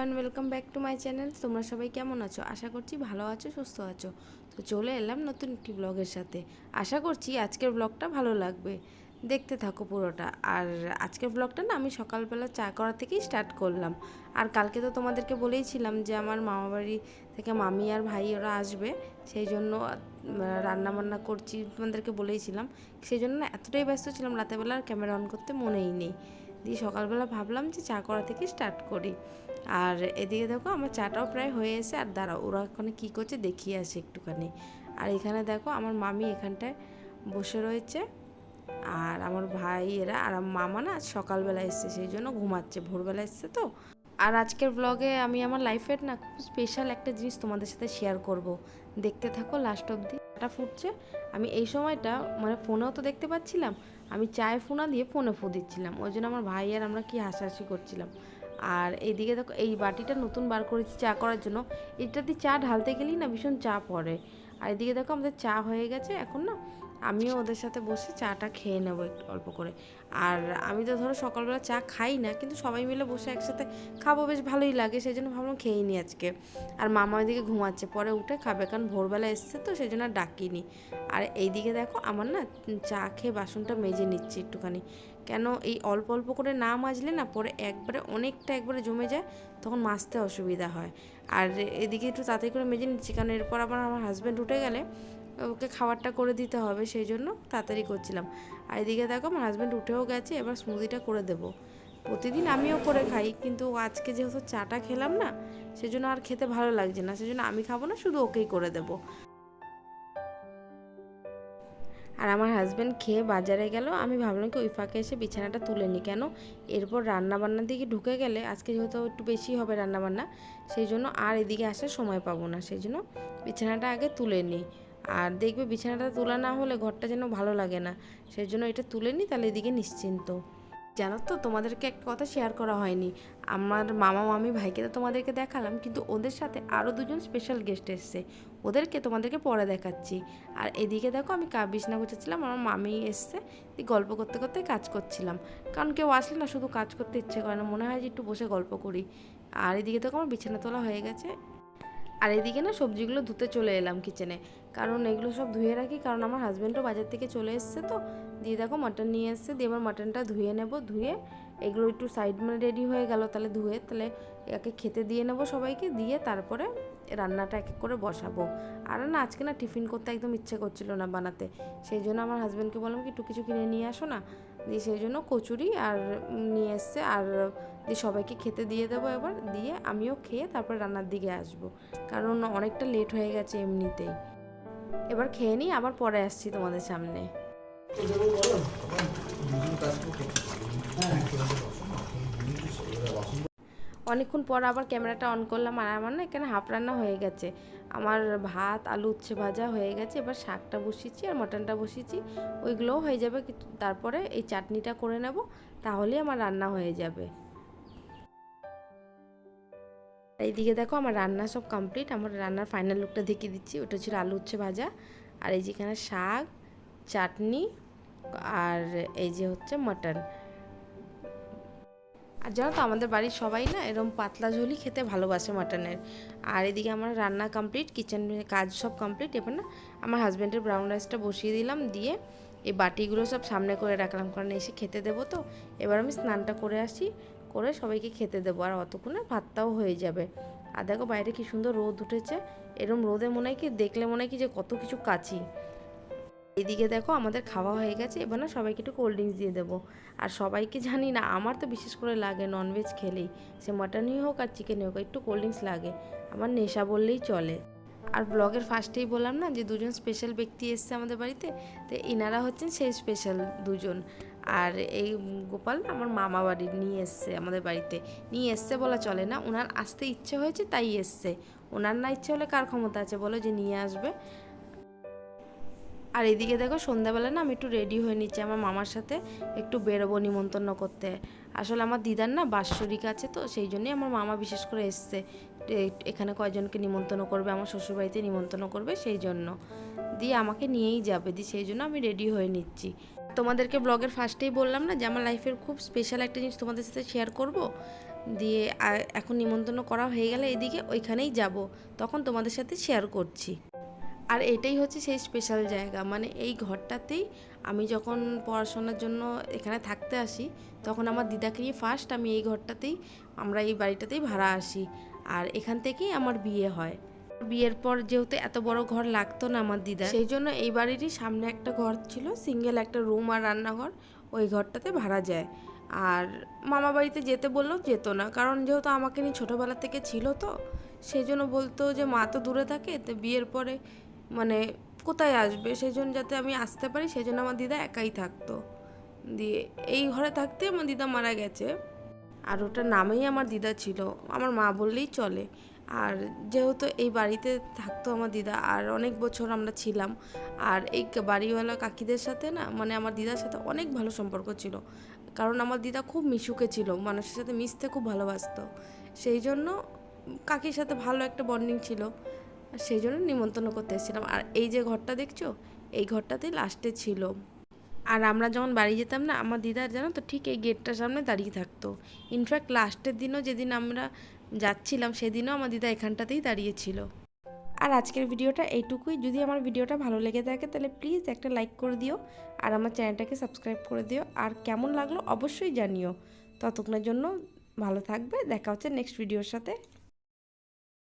Everyone welcome back to my channel তোমরা সবাই কেমন আছো? আশা করছি ভালো আছো, সুস্থ আছো। তো চলে এলাম নতুন একটি ব্লগের সাথে। আশা করছি আজকের ব্লগটা ভালো লাগবে। দেখতে থাকো পুরোটা। আর আজকের ব্লগটা না আমি সকালবেলা চা করা থেকেই স্টার্ট করলাম। আর কালকে তো তোমাদেরকে বলেইছিলাম যে আমার মামাবাড়ি থেকে মামি আর ভাই ওরা আসবে। সেই জন্য রান্না বান্না করছি তোমাদেরকে বলেইছিলাম। সেই জন্য এতটাই ব্যস্ত ছিলাম রাতেরবেলা আর ক্যামেরা অন করতে মনেই নেই। দিয়ে সকালবেলা ভাবলাম যে চা করা থেকে স্টার্ট করি। আর এদিকে দেখো আমার চাটাও প্রায় হয়ে এসে আর দাঁড়াও, ওরা ওখানে কী করছে দেখিয়ে আসে একটুখানি। আর এখানে দেখো আমার মামি এখানটায় বসে রয়েছে, আর আমার ভাই এরা, আর মামা না সকালবেলা এসছে, সেই জন্য ঘুমাচ্ছে, ভোরবেলা এসছে তো। আর আজকের ব্লগে আমি আমার লাইফের না খুব স্পেশাল একটা জিনিস তোমাদের সাথে শেয়ার করব। দেখতে থাকো লাস্ট অবধি। চাটা ফুটছে, আমি এই সময়টা মানে ফোনেও তো দেখতে পাচ্ছিলাম, আমি চায়ে ফোনা দিয়ে ফোনে ফু দিচ্ছিলাম, ওই জন্য আমার ভাই আর আমরা কি হাসাহাসি করছিলাম। আর এইদিকে দেখো, এই বাটিটা নতুন বার করেছি চা করার জন্য। এটাতে চা ঢালতে গেলেই না ভীষণ চা পড়ে। আর এদিকে দেখো, আমাদের চা হয়ে গেছে। এখন না আমিও ওদের সাথে বসে চাটা খেয়ে নেব একটু অল্প করে। আর আমি তো ধরো সকালবেলা চা খাই না, কিন্তু সবাই মিলে বসে একসাথে খাব, বেশ ভালোই লাগে। সেই জন্য ভাবলাম খেয়েই নি আজকে। আর মামা ওইদিকে ঘুমাচ্ছে, পরে উঠে খাবে, কারণ ভোরবেলা এসছে তো, সেই জন্য আর ডাকিনি। আর এইদিকে দেখো, আমার না চা খেয়ে বাসনটা মেজে নিচ্ছি একটুখানি। কেন এই অল্প অল্প করে না মাজলে না পরে একবারে অনেকটা একবারে জমে যায়, তখন মাজতে অসুবিধা হয়। আর এদিকে একটু তাড়াতাড়ি করে মেজে নিচ্ছি, কারণ এরপর আবার আমার হাজব্যান্ড উঠে গেলে ওকে খাবারটা করে দিতে হবে, সেই জন্য তাড়াতাড়ি করছিলাম। আর এদিকে দেখো আমার হাজব্যান্ড উঠেও গেছে, এবার স্মুদিটা করে দেবো। প্রতিদিন আমিও করে খাই, কিন্তু আজকে যেহেতু চাটা খেলাম না, সেজন্য আর খেতে ভালো লাগছে না, সেজন্য আমি খাব না, শুধু ওকেই করে দেবো। আমার হাজব্যান্ড খেয়ে বাজারে গেল, আমি ভাবলাম কি ওই ফাঁকে এসে বিছানাটা তুলে নিই কেন? এরপর রান্নাবান্নার দিকে ঢুকে গেলে আজকে যেহেতু একটু বেশি হবে রান্নাবান্না, সেই জন্য আর এদিকে আসার সময় পাবো না, সেই জন্য বিছানাটা আগে তুলে নিই আর দেখবে বিছানাটা তোলা না হলে ঘরটা যেন ভালো লাগে না, সেই জন্য এটা তুলে নিই তাহলে এদিকে নিশ্চিন্ত। জানো তো, তোমাদেরকে একটা কথা শেয়ার করা হয়নি। আমার মামা, মামি, ভাইকে তো তোমাদেরকে দেখালাম, কিন্তু ওদের সাথে আরও দুজন স্পেশাল গেস্ট এসছে। ওদেরকে তোমাদেরকে পরে দেখাচ্ছি। আর এদিকে দেখো, আমি কা বিছনা গুছাচ্ছিলাম, আমার মামি এসছে গল্প করতে করতে কাজ করছিলাম। কারণ কেউ আসলে না, শুধু কাজ করতে ইচ্ছে করে না, মনে হয় যে একটু বসে গল্প করি। আর এদিকে দেখো, আমার বিছানা তোলা হয়ে গেছে। আর এদিকে না সবজিগুলো ধুতে চলে এলাম কিচেনে কারণ এগুলো সব ধুয়ে রাখি, কারণ আমার হাজব্যান্ডও বাজার থেকে চলে এসছে তো। দিয়ে দেখো মাটন নিয়ে এসছে, দিয়ে আমার মাটনটা ধুয়ে নেব, ধুয়ে এগুলো একটু সাইড মানে রেডি হয়ে গেল তাহলে ধুয়ে, তাহলে একে খেতে দিয়ে নেব সবাইকে, দিয়ে তারপরে রান্নাটা এক এক করে বসাবো। আর না, আজকে না টিফিন করতে একদম ইচ্ছে করছিল না বানাতে। সেই জন্য আমার হাজব্যান্ডকে বললাম কি, একটু কিছু কিনে নিয়ে আসো না। দিয়ে সেই জন্য কচুরি আর নিয়ে এসছে। আর দিয়ে সবাইকে খেতে দিয়ে দেবো এবার, দিয়ে আমিও খেয়ে তারপর রান্নার দিকে আসব। কারণ অনেকটা লেট হয়ে গেছে এমনিতেই। এবার খেয়ে নিই, আবার পরে আসছি তোমাদের সামনে। অনেকক্ষণ পর আবার ক্যামেরাটা অন করলাম, আর আমার না এখানে হাফ রান্না হয়ে গেছে। আমার ভাত, আলু উচ্ছে ভাজা হয়ে গেছে, এবার শাকটা বসিয়েছি আর মটনটা বসিয়েছি। ওইগুলোও হয়ে যাবে তারপরে এই চাটনিটা করে নেব, তাহলেই আমার রান্না হয়ে যাবে। এইদিকে দেখো আমার রান্না সব কমপ্লিট আমার রান্নার ফাইনাল লুকটা দেখিয়ে দিচ্ছি। ওটা ছিল আলু উচ্ছে ভাজা। আর এই যেখানে শাক, চাটনি আর এই যে হচ্ছে মটন আর জানো তো, আমাদের বাড়ির সবাই না এরকম পাতলা ঝোলই খেতে ভালোবাসে মাটনের আর এদিকে আমার রান্না কমপ্লিট কিচেন কাজ সব কমপ্লিট এবার না আমার হাজব্যান্ডের ব্রাউন রাইসটা বসিয়ে দিলাম, দিয়ে এই বাটিগুলো সব সামনে করে রাখলাম। কারণ এসে খেতে দেবো তো। এবার আমি স্নানটা করে আসি। করে সবাইকে খেতে দেবো, আর অতক্ষণে ভাতটাও হয়ে যাবে। আর দেখো বাইরে কি সুন্দর রোদ উঠেছে। এরম রোদে মনে হয় কি, দেখলে মনে হয় কি যে কত কিছু কাচি। এদিকে দেখো আমাদের খাওয়া হয়ে গেছে, এবার না সবাইকে একটু কোল্ড ড্রিঙ্কস দিয়ে দেবো। আর সবাইকে জানি না, আমার তো বিশেষ করে লাগে ননভেজ খেলেই। সে মাটনই হোক আর চিকেনই হোক, একটু কোল্ড ড্রিঙ্কস লাগে। আমার নেশা বললেই চলে। আর ব্লগের ফার্স্টেই বললাম না যে দুজন স্পেশাল ব্যক্তি এসছে আমাদের বাড়িতে, তো ইনারা হচ্ছেন সেই স্পেশাল দুজন। আর এই গোপাল আমার মামা বাড়ির নিয়ে এসছে আমাদের বাড়িতে। নিয়ে এসছে বলা চলে না ওনার আসতে ইচ্ছে হয়েছে তাই এসছে। ওনার না ইচ্ছে হলে কার ক্ষমতা আছে বলো যে নিয়ে আসবে। আর এদিকে দেখো সন্ধ্যাবেলা না আমি একটু রেডি হয়ে নিচ্ছি আমার মামার সাথে একটু বেরোবো নিমন্ত্রণ করতে। আসলে আমার দিদার না বাৎসরিক আছে তো, সেই জন্যই আমার মামা বিশেষ করে এসছে। এখানে কয়জনকে নিমন্ত্রণ করবে, আমার শ্বশুরবাড়িতে নিমন্ত্রণ করবে, সেই জন্য। দিয়ে আমাকে নিয়েই যাবে, দিয়ে সেই জন্য আমি রেডি হয়ে নিচ্ছি। তোমাদেরকে ব্লগের ফার্স্টেই বললাম না যে, আমার লাইফের খুব স্পেশাল একটা জিনিস তোমাদের সাথে শেয়ার করব। দিয়ে এখন নিমন্ত্রণ করা হয়ে গেলে এদিকে ওইখানেই যাব, তখন তোমাদের সাথে শেয়ার করছি। আর এটাই হচ্ছে সেই স্পেশাল জায়গা মানে এই ঘরটাতেই আমি যখন পড়াশোনার জন্য এখানে থাকতে আসি, তখন আমার দিদাকে নিয়ে ফার্স্ট আমি এই ঘরটাতেই, আমরা এই বাড়িটাতেই ভাড়া আসি। আর এখান থেকেই আমার বিয়ে হয়। বিয়ের পর যেহেতু এত বড় ঘর লাগতো না আমার দিদা সেই জন্য এই বাড়িরই সামনে একটা ঘর ছিল, সিঙ্গেল একটা রুম আর রান্নাঘর, ওই ঘরটাতে ভাড়া যায়। আর মামা বাড়িতে যেতে বললেও যেত না, কারণ যেহেতু আমাকে নিয়ে ছোটোবেলা থেকে ছিল তো, সেই জন্য বলতো যে মা তো দূরে থাকে, তো বিয়ের পরে মানে কোথায় আসবে? সেই জন্য যাতে আমি আসতে পারি, সেই জন্য আমার দিদা একাই থাকতো। দিয়ে এই ঘরে থাকতে আমার দিদা মারা গেছে। আর ওটার নামেই আমার দিদা ছিল। আমার মা বললেই চলে। আর যেহেতু এই বাড়িতে থাকতো আমার দিদা, আর অনেক বছর আমরা ছিলাম, আর এই বাড়িওয়ালা কাকিদের সাথে না মানে আমার দিদার সাথে অনেক ভালো সম্পর্ক ছিল। কারণ আমার দিদা খুব মিশুকে ছিল, মানুষের সাথে মিশতে খুব ভালোবাসতো। সেই জন্য কাকির সাথে ভালো একটা বন্ডিং ছিল। আর সেই জন্য নিমন্ত্রণ করতে এসেছিলাম। আর এই যে ঘরটা দেখছ, এই ঘরটাতেই লাস্টে ছিল। আর আমরা যখন বাড়ি যেতাম না, আমার দিদার জানো তো ঠিক এই গেটটার সামনে দাঁড়িয়ে থাকতো। ইনফ্যাক্ট লাস্টের দিনও যেদিন আমরা যাচ্ছিলাম, সেদিনও আমার দিদা এখানটাতেই দাঁড়িয়েছিল। আর আজকের ভিডিওটা এইটুকুই। যদি আমার ভিডিওটা ভালো লেগে থাকে, তাহলে প্লিজ একটা লাইক করে দিও আর আমার চ্যানেলটাকে সাবস্ক্রাইব করে দিও। আর কেমন লাগল অবশ্যই জানিও। ততক্ষণের জন্য ভালো থাকবে, দেখা হচ্ছে নেক্সট ভিডিওর সাথে।